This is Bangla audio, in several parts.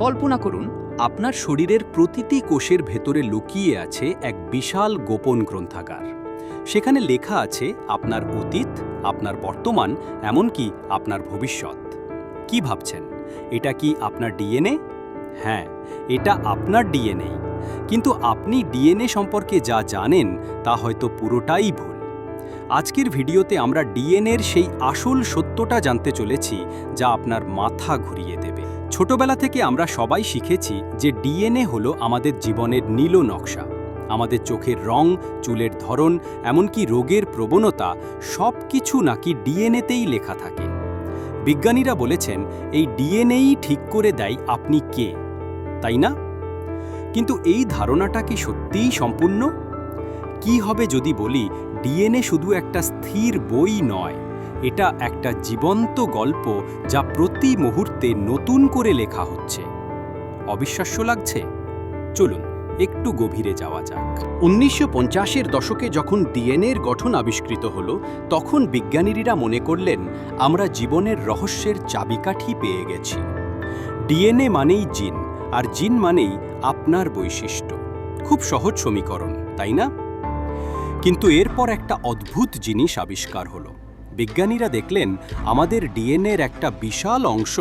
কল্পনা করুন, আপনার শরীরের প্রতিটি কোষের ভেতরে লুকিয়ে আছে এক বিশাল গোপন গ্রন্থাগার। সেখানে লেখা আছে, আপনার অতীত, আপনার বর্তমান, এমনকি আপনার ভবিষ্যৎ। কি ভাবছেন? এটা কি আপনার ডিএনএ? হ্যাঁ এটা আপনার ডিএনএ। কিন্তু আপনি ডিএনএ সম্পর্কে যা জানেন, তা হয়তো পুরোটাই ভুল। আজকের ভিডিওতে আমরা ডিএনএর সেই আসল সত্যটা জানতে চলেছি, যা আপনার মাথা ঘুরিয়ে দেবে। ছোটবেলা থেকে আমরা সবাই শিখেছি যে ডিএনএ হলো আমাদের জীবনের নীল নকশা। আমাদের চোখের রং, চুলের ধরন, এমনকি রোগের প্রবণতা সব কিছু নাকি ডিএনএতেই লেখা থাকে। বিজ্ঞানীরা বলেছেন, এই ডিএনএই ঠিক করে দেয় আপনি কে, তাই না? কিন্তু এই ধারণাটা কি সত্যিই সম্পূর্ণ? কি হবে যদি বলি, ডিএনএ শুধু একটা স্থির বই নয়। এটা একটা জীবন্ত গল্প যা প্রতি মুহূর্তে নতুন করে লেখা হচ্ছে। অবিশ্বাস্য লাগছে? চলুন, একটু গভীরে যাওয়া যাক। উনিশশো পঞ্চাশের দশকে যখন ডিএনএর গঠন আবিষ্কৃত হল, তখন বিজ্ঞানীরা মনে করলেন, আমরা জীবনের রহস্যের চাবিকাঠি পেয়ে গেছি। ডিএনএ মানেই জিন, আর জিন মানেই আপনার বৈশিষ্ট্য। খুব সহজ সমীকরণ, তাই না? কিন্তু এরপর একটা অদ্ভুত জিনিস আবিষ্কার হলো। বিজ্ঞানীরা দেখলেন, আমাদের ডিএনএর একটা বিশাল অংশ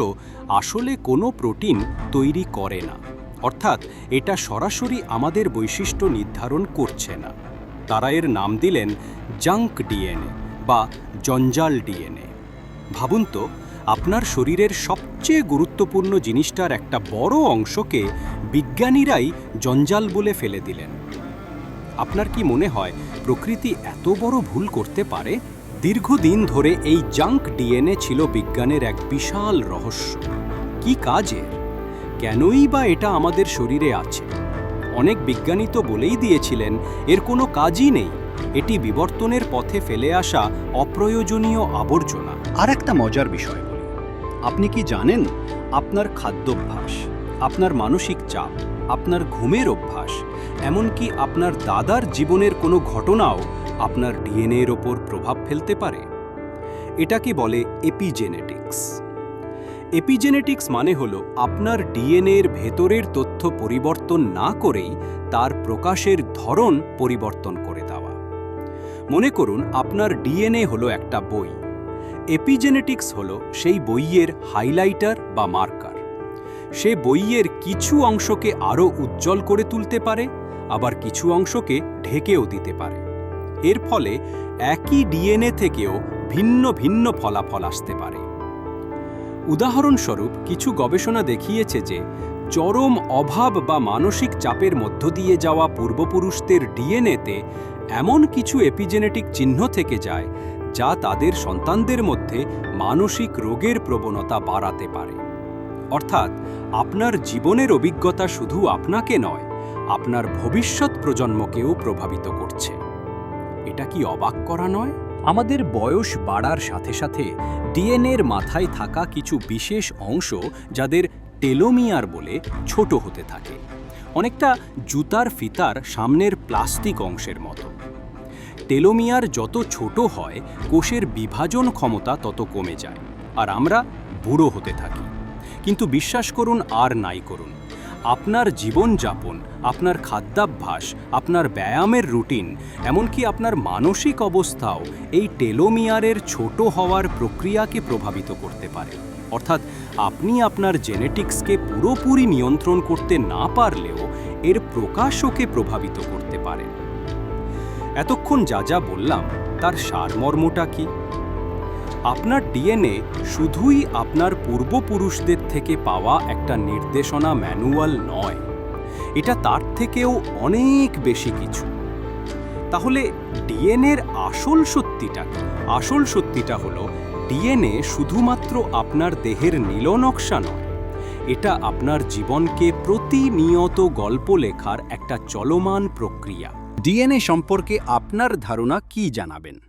আসলে কোনো প্রোটিন তৈরি করে না। অর্থাৎ এটা সরাসরি আমাদের বৈশিষ্ট্য নির্ধারণ করছে না। তারা এর নাম দিলেন জাঙ্ক ডিএনএ বা জঞ্জাল ডিএনএ। ভাবুন তো, আপনার শরীরের সবচেয়ে গুরুত্বপূর্ণ জিনিসটার একটা বড় অংশকে বিজ্ঞানীরাই জঞ্জাল বলে ফেলে দিলেন। আপনার কি মনে হয়, প্রকৃতি এত বড় ভুল করতে পারে? দীর্ঘদিন ধরে এই জাঙ্ক ডিএনএ ছিল বিজ্ঞানের এক বিশাল রহস্য। কি কাজের? কেনই বা এটা আমাদের শরীরে আছে? অনেক বিজ্ঞানী তো বলেই দিয়েছিলেন, এর কোনো কাজই নেই। এটি বিবর্তনের পথে ফেলে আসা অপ্রয়োজনীয় আবর্জনা। আর একটা মজার বিষয় বলি। আপনি কি জানেন, আপনার খাদ্যাভ্যাস, আপনার মানসিক চাপ, আপনার ঘুমের অভ্যাস, এমনকি আপনার দাদার জীবনের কোনো ঘটনাও আপনার ডিএনএর ওপর প্রভাব ফেলতে পারে। এটাকে বলে এপিজেনেটিক্স এপিজেনেটিক্স মানে হল আপনার ডিএনএর ভেতরের তথ্য পরিবর্তন না করেই তার প্রকাশের ধরন পরিবর্তন করে দেওয়া। মনে করুন, আপনার ডিএনএ হলো একটা বই। এপিজেনেটিক্স হলো সেই বইয়ের হাইলাইটার বা মার্কার সে বইয়ের কিছু অংশকে আরও উজ্জ্বল করে তুলতে পারে, আবার কিছু অংশকে ঢেকেও দিতে পারে। এর ফলে একই ডিএনএ থেকেও ভিন্ন ভিন্ন ফলাফল আসতে পারে। উদাহরণস্বরূপ, কিছু গবেষণা দেখিয়েছে যে চরম অভাব বা মানসিক চাপের মধ্য দিয়ে যাওয়া পূর্বপুরুষদের ডিএনএতে এমন কিছু এপিজেনেটিক চিহ্ন থেকে যায় যা তাদের সন্তানদের মধ্যে মানসিক রোগের প্রবণতা বাড়াতে পারে। অর্থাৎ, আপনার জীবনের অভিজ্ঞতা শুধু আপনাকে নয়, আপনার ভবিষ্যৎ প্রজন্মকেও প্রভাবিত করছে। এটা কি অবাক করা নয়? আমাদের বয়স বাড়ার সাথে সাথে ডিএনএর মাথায় থাকা কিছু বিশেষ অংশ যাদের টেলোমিয়ার বলে ছোট হতে থাকে। অনেকটা জুতার ফিতার সামনের প্লাস্টিক অংশের মতো। টেলোমিয়ার যত ছোট হয়, কোষের বিভাজন ক্ষমতা তত কমে যায়। আর আমরা বুড়ো হতে থাকি। কিন্তু বিশ্বাস করুন, আর নাই করুন। আপনার জীবনযাপন আপনার খাদ্যাভ্যাস, আপনার ব্যায়ামের রুটিন, এমনকি আপনার মানসিক অবস্থাও এই টেলোমিয়ারের ছোট হওয়ার প্রক্রিয়াকে প্রভাবিত করতে পারে। অর্থাৎ আপনি আপনার জেনেটিক্সকে পুরোপুরি নিয়ন্ত্রণ করতে না পারলেও এর প্রকাশকে প্রভাবিত করতে পারে এতক্ষণ যা যা বললাম, তার সারমর্মটা কি? আপনার ডিএনএ শুধুই আপনার পূর্বপুরুষদের থেকে পাওয়া একটা নির্দেশনা ম্যানুয়াল নয়। এটা তার থেকেও অনেক বেশি কিছু। তাহলে ডিএনএর আসল সত্যিটা আসল সত্যিটা হলো ডিএনএ শুধুমাত্র আপনার দেহের নীলনকশা নয়। এটা আপনার জীবনকে প্রতিনিয়ত গল্প লেখার একটা চলমান প্রক্রিয়া। ডিএনএ সম্পর্কে আপনার ধারণা কি জানাবেন?